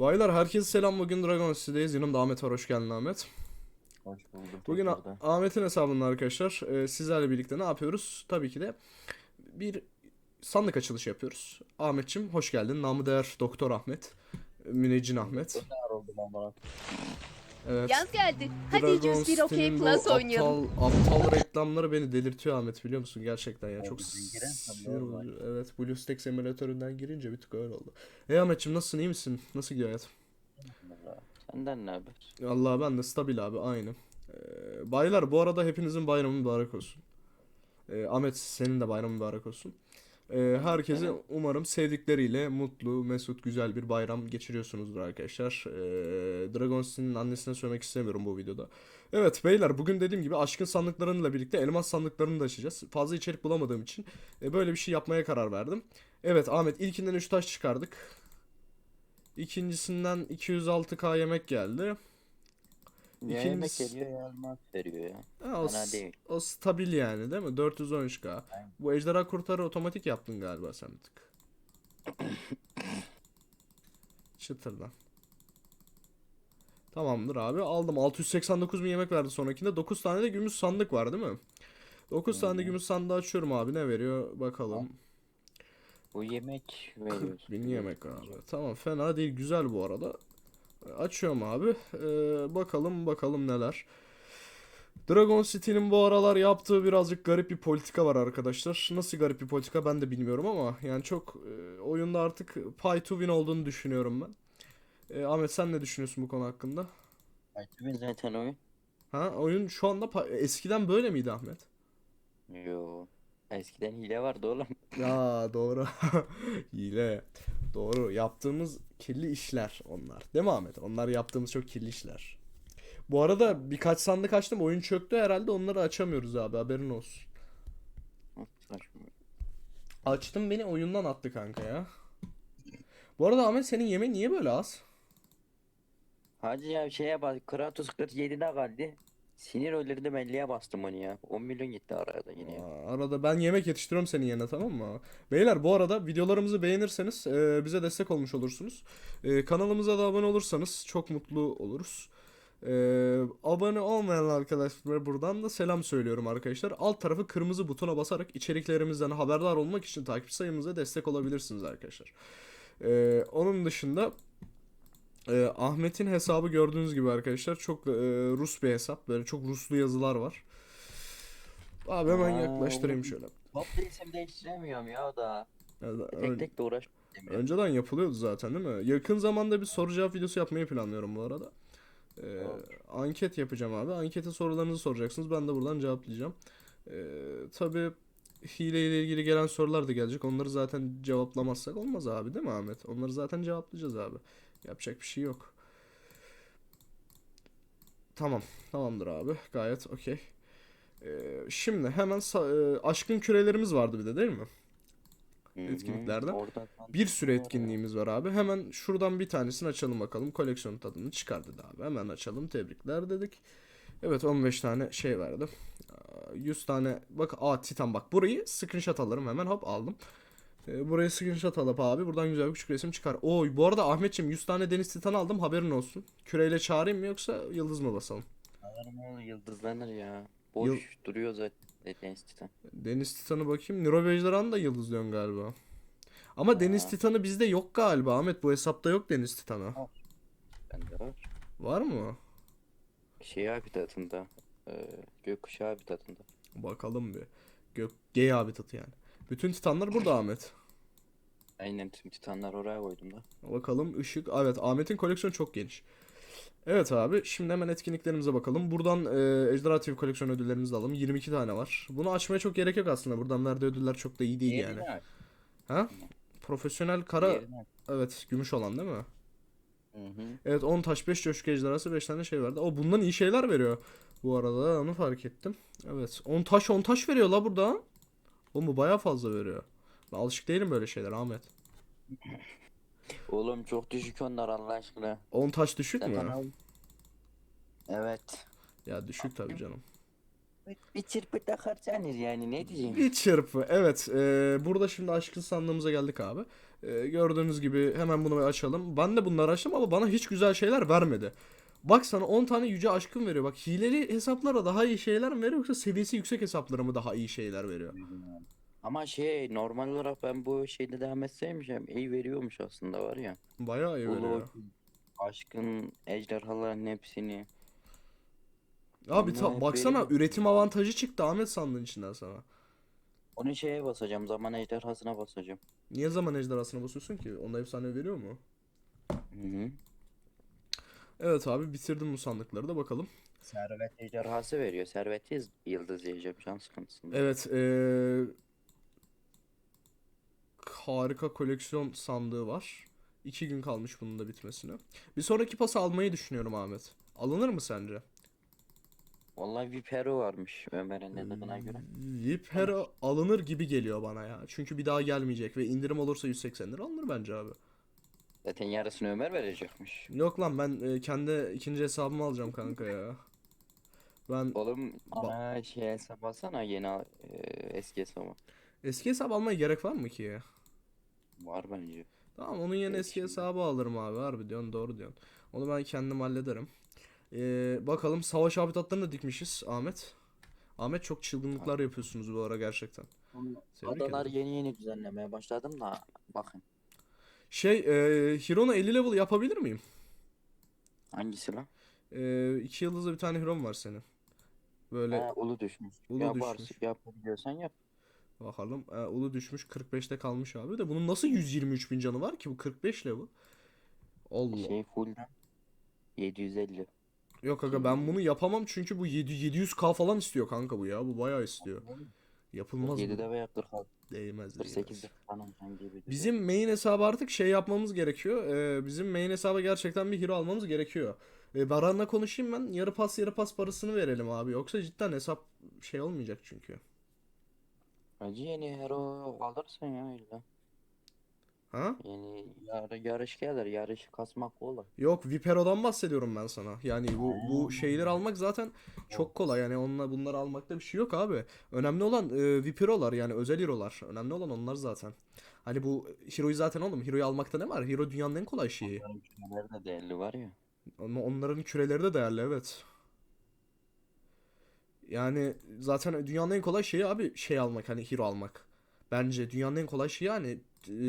Baylar herkese selam. Bugün Dragon City'deyiz. Yanımda Ahmet var. Hoş geldin Ahmet. Hoş bulduk. Bugün. Ahmet'in hesabında arkadaşlar e, sizlerle birlikte ne yapıyoruz? Tabii ki de bir sandık açılışı yapıyoruz. Ahmetçim hoş geldin. Namı değer Doktor Ahmet. Müneccin Ahmet. Ne oldu lan bana? Evet. Yaz geldi. Hadi Dragon Just bir OK City'nin bu Plus oynayalım. Aptal, aptal reklamları beni delirtiyor Ahmet biliyor musun? Gerçekten ya. Çok sinir bozucu. Evet. BlueStack simülatöründen girince bir tık öyle oldu. Hey Ahmetçim nasılsın? iyi misin? Nasıl gidiyor hayat? Senden ne haber? Allah ben de stabil abi aynı. Ee, baylar bu arada hepinizin bayramı mübarek olsun. Ee, Ahmet senin de bayramın mübarek olsun. Ee, herkese umarım sevdikleriyle mutlu, mesut, güzel bir bayram geçiriyorsunuzdur arkadaşlar. Ee, Dragon City'nin annesine söylemek istemiyorum bu videoda. Evet beyler bugün dediğim gibi aşkın sandıklarıyla birlikte elmas sandıklarını da açacağız. Fazla içerik bulamadığım için e, böyle bir şey yapmaya karar verdim. Evet Ahmet ilkinden 3 taş çıkardık. İkincisinden 206k yemek geldi. Ya İkincisi- yemek geliyor ya elmas veriyor ya. Ha, o, Fena değil. o stabil yani değil mi? 413k. Aynen. Bu ejderha kurtarı otomatik yaptın galiba sen bir tık. Çıtırdan. Tamamdır abi. Aldım. 689 bin yemek verdi sonrakinde. 9 tane de gümüş sandık var değil mi? 9 tane de gümüş sandığı açıyorum abi. Ne veriyor? Bakalım. Bu yemek 40 veriyor. bin yemek abi. Tamam fena değil. Güzel bu arada. Açıyorum abi. Ee, bakalım bakalım neler. Dragon City'nin bu aralar yaptığı birazcık garip bir politika var arkadaşlar. Nasıl garip bir politika ben de bilmiyorum ama yani çok e, oyunda artık pay to win olduğunu düşünüyorum ben. E, Ahmet sen ne düşünüyorsun bu konu hakkında? Kimin zaten oyun? Ha oyun şu anda eskiden böyle miydi Ahmet? Yo. Eskiden hile vardı oğlum. Ya doğru. Hile. Doğru. Yaptığımız kirli işler onlar. Değil mi Ahmet? Onlar yaptığımız çok kirli işler. Bu arada birkaç sandık açtım. Oyun çöktü herhalde. Onları açamıyoruz abi. Haberin olsun. Açtım beni oyundan attı kanka ya. Bu arada Ahmet senin yemeğin niye böyle az? Hacı ya şeye bak Kratos 47'de kaldı. Sinir öldürdüm 50'ye bastım onu ya. 10 milyon gitti arada yine. Aa, arada ben yemek yetiştiriyorum senin yerine tamam mı? Beyler bu arada videolarımızı beğenirseniz e, bize destek olmuş olursunuz. E, kanalımıza da abone olursanız çok mutlu oluruz. E, abone olmayan arkadaşlar buradan da selam söylüyorum arkadaşlar. Alt tarafı kırmızı butona basarak içeriklerimizden haberdar olmak için takip sayımıza destek olabilirsiniz arkadaşlar. E, onun dışında e, Ahmet'in hesabı gördüğünüz gibi arkadaşlar çok e, Rus bir hesap. Böyle çok Ruslu yazılar var. Abi hemen Aa, yaklaştırayım şöyle. Toplu isim değiştiremiyorum ya o da. Ya da Tek tek de uğraş. önceden yapılıyordu zaten değil mi? Yakın zamanda bir soru cevap videosu yapmayı planlıyorum bu arada. Ee, Olur. anket yapacağım abi. Ankete sorularınızı soracaksınız. Ben de buradan cevaplayacağım. Ee, tabii hile ile ilgili gelen sorular da gelecek. Onları zaten cevaplamazsak olmaz abi değil mi Ahmet? Onları zaten cevaplayacağız abi. Yapacak bir şey yok. Tamam. Tamamdır abi. Gayet okey. Ee, şimdi hemen e, aşkın kürelerimiz vardı bir de değil mi? Orada Bir sürü etkinliğimiz var abi. Hemen şuradan bir tanesini açalım bakalım. Koleksiyon tadını çıkar dedi abi. Hemen açalım. Tebrikler dedik. Evet 15 tane şey verdi. Aa, 100 tane bak aa Titan bak burayı screenshot alırım hemen hop aldım. Ee, burayı screenshot alıp abi buradan güzel bir küçük resim çıkar. Oy bu arada Ahmetçim 100 tane deniz titan aldım haberin olsun. Küreyle çağırayım mı yoksa yıldız mı basalım? Yıldızlanır ya. Boş duruyor zaten Deniz Titan. Deniz titanı bakayım. Niro Bejderhan da yıldızlıyorsun galiba. Ama Aa. deniz titanı bizde yok galiba Ahmet. Bu hesapta yok deniz titanı. Bende var. Var mı? Şey habitatında. E, gökkuşağı habitatında. Bakalım bir. Gök G habitatı yani. Bütün titanlar burada Ahmet. Aynen tüm titanlar oraya koydum da. Bakalım ışık. Evet Ahmet'in koleksiyonu çok geniş. Evet abi şimdi hemen etkinliklerimize bakalım. Buradan e, Ejderha TV koleksiyon ödüllerimizi alalım. 22 tane var. Bunu açmaya çok gerek yok aslında. Buradan verdiği ödüller çok da iyi değil yani. Diğerini aç, Ha? Profesyonel kara diğerini aç. evet gümüş olan değil mi? Hı hı. Evet 10 taş 5 coşku ejderhası 5 tane şey verdi. O bundan iyi şeyler veriyor. Bu arada onu fark ettim. Evet 10 taş 10 taş veriyor la burada. O mu bayağı fazla veriyor. Ben alışık değilim böyle şeyler Ahmet. Oğlum çok düşük onlar Allah aşkına. 10 taş düşük Zaten mü? al. Evet. Ya düşük tabii canım. Bir çırpıda harcanır yani ne diyeyim. Bir çırpı. Evet. e, burada şimdi aşkın sandığımıza geldik abi. E, gördüğünüz gibi hemen bunu bir açalım. Ben de bunları açtım ama bana hiç güzel şeyler vermedi. Bak sana 10 tane yüce aşkın veriyor. Bak hileli hesaplara daha iyi şeyler mi veriyor yoksa seviyesi yüksek hesaplara mı daha iyi şeyler veriyor? Ama şey normal olarak ben bu şeyde devam etseymişim iyi veriyormuş aslında var ya. Bayağı iyi Ulu veriyor. aşkın ejderhaların hepsini. Abi ta- baksana veriyor. üretim avantajı çıktı Ahmet sandığın içinden sana. Onu şeye basacağım zaman ejderhasına basacağım. Niye zaman ejderhasına basıyorsun ki? Onda efsane veriyor mu? Hı hı. Evet abi bitirdim bu sandıkları da bakalım. Servet ejderhası veriyor. Serveti yıldız diyeceğim can sıkıntısında. Evet eee harika koleksiyon sandığı var. İki gün kalmış bunun da bitmesine. Bir sonraki pası almayı düşünüyorum Ahmet. Alınır mı sence? Vallahi Vipero varmış Ömer'in dediğine göre. Vipera alınır gibi geliyor bana ya. Çünkü bir daha gelmeyecek ve indirim olursa 180 lira alınır bence abi. Zaten yarısını Ömer verecekmiş. Yok lan ben e, kendi ikinci hesabımı alacağım kanka ya. Ben Oğlum bana şey hesap alsana yeni e, eski hesabı. eski hesap almaya gerek var mı ki ya? Var bence. Tamam onun yerine Evet, eski şimdi- hesabı alırım abi harbi diyorsun doğru diyorsun. Onu ben kendim hallederim. Ee, bakalım savaş habitatlarını da dikmişiz Ahmet. Ahmet çok çılgınlıklar yapıyorsunuz bu ara gerçekten. Tebrik Adalar ederim. yeni yeni düzenlemeye başladım da bakın. Şey e, Hiro'na 50 level yapabilir miyim? Hangisi lan? E, iki yıldızlı bir tane Hiro'm var senin. Böyle Ha, ulu düşmüş. Ulu ya düşmüş. yapabiliyorsan yap. bakalım. E, Ulu düşmüş 45'te kalmış abi de bunun nasıl 123 bin canı var ki bu 45 level? Allah. Şey full 750. Yok aga ben bunu yapamam çünkü bu 7 700k falan istiyor kanka bu ya. Bu bayağı istiyor. Yapılmaz bu. 7'de veya 46, Değmez değmez. 48'de falan sen gibi. Bizim main hesabı artık şey yapmamız gerekiyor. Ee, bizim main hesaba gerçekten bir hero almamız gerekiyor. Ee, Baran'la konuşayım ben. Yarı pas yarı pas parasını verelim abi. Yoksa cidden hesap şey olmayacak çünkü. Acı yeni hero alırsın ya illa. Ha? Yani yar, yarış gelir. Yarış kasmak olur. Yok Vipero'dan bahsediyorum ben sana. Yani bu bu şeyleri almak zaten çok kolay. Yani onunla bunları almakta bir şey yok abi. Önemli olan e, Vipero'lar yani özel hero'lar. Önemli olan onlar zaten. Hani bu Hero'yu zaten oğlum. Hero'yu almakta ne var? Hero dünyanın en kolay şeyi. Onların de değerli var ya. Ama onların küreleri de değerli evet. Yani zaten dünyanın en kolay şeyi abi şey almak hani hero almak. Bence dünyanın en kolay şeyi yani e,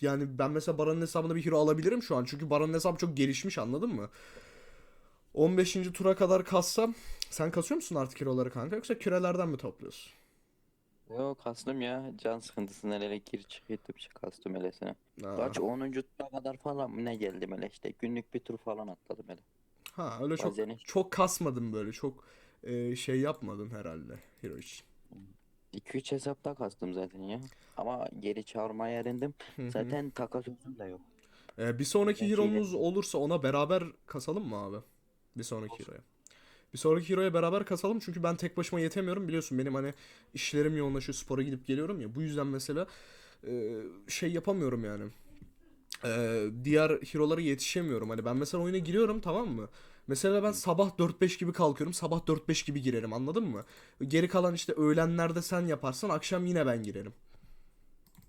yani ben mesela Baran'ın hesabında bir hero alabilirim şu an. Çünkü Baran'ın hesabı çok gelişmiş anladın mı? 15. tura kadar kassam sen kasıyor musun artık hero'ları kanka yoksa kürelerden mi topluyorsun? Yok kastım ya. Can sıkıntısından hele gir çık yıtıp çık kastım. Ha, Kaç 10. tura kadar falan mı ne geldim hele işte. Günlük bir tur falan atladım hele. ha öyle çok Bazen hiç- çok kasmadım böyle çok e, şey yapmadın herhalde hero için. 2-3 hesapta kastım zaten ya. Ama geri çağırmaya erindim. Zaten takas uzun da yok. Ee, bir sonraki Belki hero'muz olursa ona beraber kasalım mı abi? Bir sonraki hero'ya. Bir sonraki hero'ya beraber kasalım çünkü ben tek başıma yetemiyorum biliyorsun benim hani işlerim yoğunlaşıyor spora gidip geliyorum ya bu yüzden mesela e, şey yapamıyorum yani. E, diğer hero'lara yetişemiyorum hani ben mesela oyuna giriyorum tamam mı? Mesela ben sabah 4-5 gibi kalkıyorum sabah 4-5 gibi girerim anladın mı? Geri kalan işte öğlenlerde sen yaparsan akşam yine ben girerim.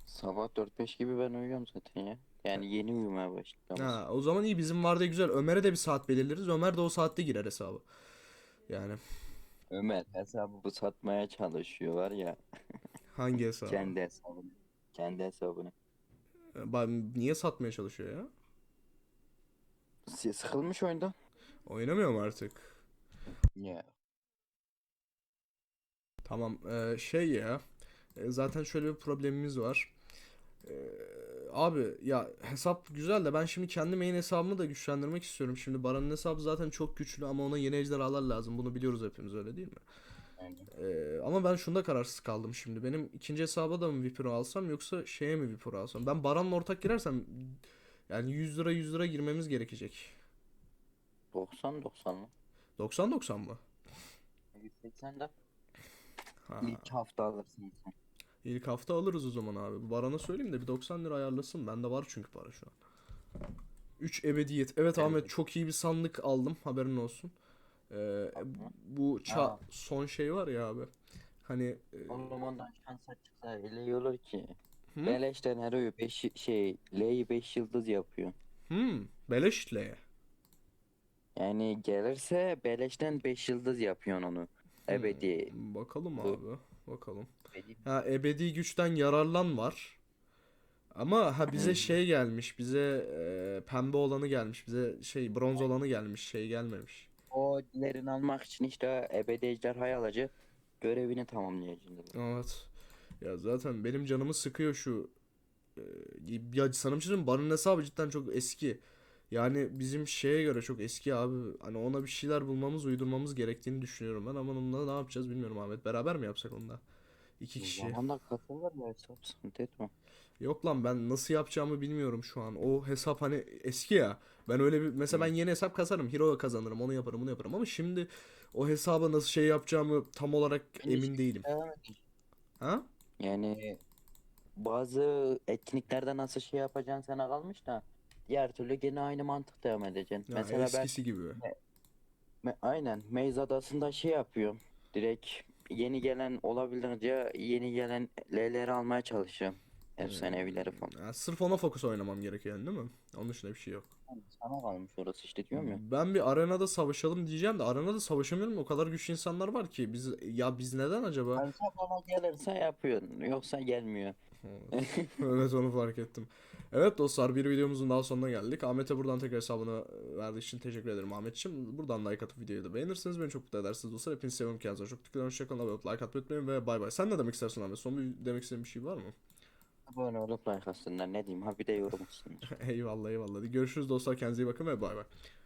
Sabah 4-5 gibi ben uyuyorum zaten ya. Yani yeni uyumaya başladım. Ha, o zaman iyi bizim vardı güzel. Ömer'e de bir saat belirleriz. Ömer de o saatte girer hesabı. Yani Ömer hesabı bu satmaya çalışıyor var ya. hangi hesabı? Kendi hesabını. Kendi hesabını. Niye satmaya çalışıyor ya? Sıkılmış oyundan. Oynamıyorum artık. Ya. Tamam eee, şey ya. e, zaten şöyle bir problemimiz var. Eee, abi ya hesap güzel de ben şimdi kendi main hesabımı da güçlendirmek istiyorum. Şimdi Baran'ın hesabı zaten çok güçlü ama ona yeni ejderhalar lazım. Bunu biliyoruz hepimiz öyle değil mi? Ee, ama ben şunda kararsız kaldım şimdi. Benim ikinci hesaba da mı Vipro alsam yoksa şeye mi Vipro alsam? Ben Baran'la ortak girersem yani 100 lira 100 lira girmemiz gerekecek. 90-90 mı? 90-90 mı? 180 de Ha, ilk hafta alırsın sen. ilk hafta alırız o zaman abi. Baran'a söyleyeyim de bir 90 lira ayarlasın. Bende var çünkü para şu an. 3 ebediyet. Evet Ahmet çok iyi bir sandık aldım. Haberin olsun. Ee, bu ça Aa. son şey var ya abi. Hani e, Oğlum ondan şansa çıksa öyle olur ki. Hı? Beleşten Hero'yu 5 şey L'yi 5 yıldız yapıyor. hmm, beleşle. Yani gelirse beleşten 5 yıldız yapıyorsun onu. Ebedi. Hmm, bakalım Bu- abi. Bakalım. Ebedi. Ha ebedi güçten yararlan var. Ama ha bize Hmm. şey gelmiş. Bize e, pembe olanı gelmiş. Bize şey bronz olanı gelmiş. Şey gelmemiş. O dilerini almak için işte ebedi ejderhayı alacak. Görevini tamamlayacaksın. Evet. Ya zaten benim canımı sıkıyor şu e, ya sana şey? Barın hesabı cidden çok eski. Yani bizim şeye göre çok eski abi. Hani ona bir şeyler bulmamız, uydurmamız gerektiğini düşünüyorum ben. Ama onunla ne yapacağız bilmiyorum Ahmet. Beraber mi yapsak onda? İki kişi. Zamanda katılır ya hesap sıkıntı etme. Yok lan ben nasıl yapacağımı bilmiyorum şu an. O hesap hani eski ya. Ben öyle bir mesela ben yeni hesap kasarım. Hero kazanırım. Onu yaparım, bunu yaparım ama şimdi o hesaba nasıl şey yapacağımı tam olarak Ben emin değilim. Edin. Ha? Yani bazı etkinliklerde nasıl şey yapacaksın sana kalmış da diğer türlü gene aynı mantık devam edeceksin. Ya Mesela ben eskisi gibi. me- aynen Maze Adası'nda şey yapıyorum. Direkt yeni gelen olabildiğince yeni gelen L'leri almaya çalışıyorum. Efsanevileri falan. Ya sırf ona fokus oynamam gerekiyor yani değil mi? Onun dışında bir şey yok. Sana kalmış orası işte diyorum ya. Ben bir arenada savaşalım diyeceğim de arenada savaşamıyorum. O kadar güçlü insanlar var ki biz ya biz neden acaba? Kanka bana gelirse yapıyorsun yoksa gelmiyor. Evet onu fark ettim. Evet dostlar bir videomuzun daha sonuna geldik. Ahmet'e buradan tekrar hesabını verdiği için teşekkür ederim Ahmetciğim. Buradan like atıp videoyu da beğenirseniz beni çok mutlu edersiniz dostlar. Hepinizi seviyorum kendinize çok dikkat edin. Hoşçakalın. Like atmayı unutmayın ve bay bay. Sen ne demek istersin Ahmet? Son bir demek istediğin bir şey var mı? Abone olup like atsınlar ne diyeyim ha bir de yorum atsınlar. eyvallah eyvallah. Görüşürüz dostlar. Kendinize iyi bakın ve bay bay.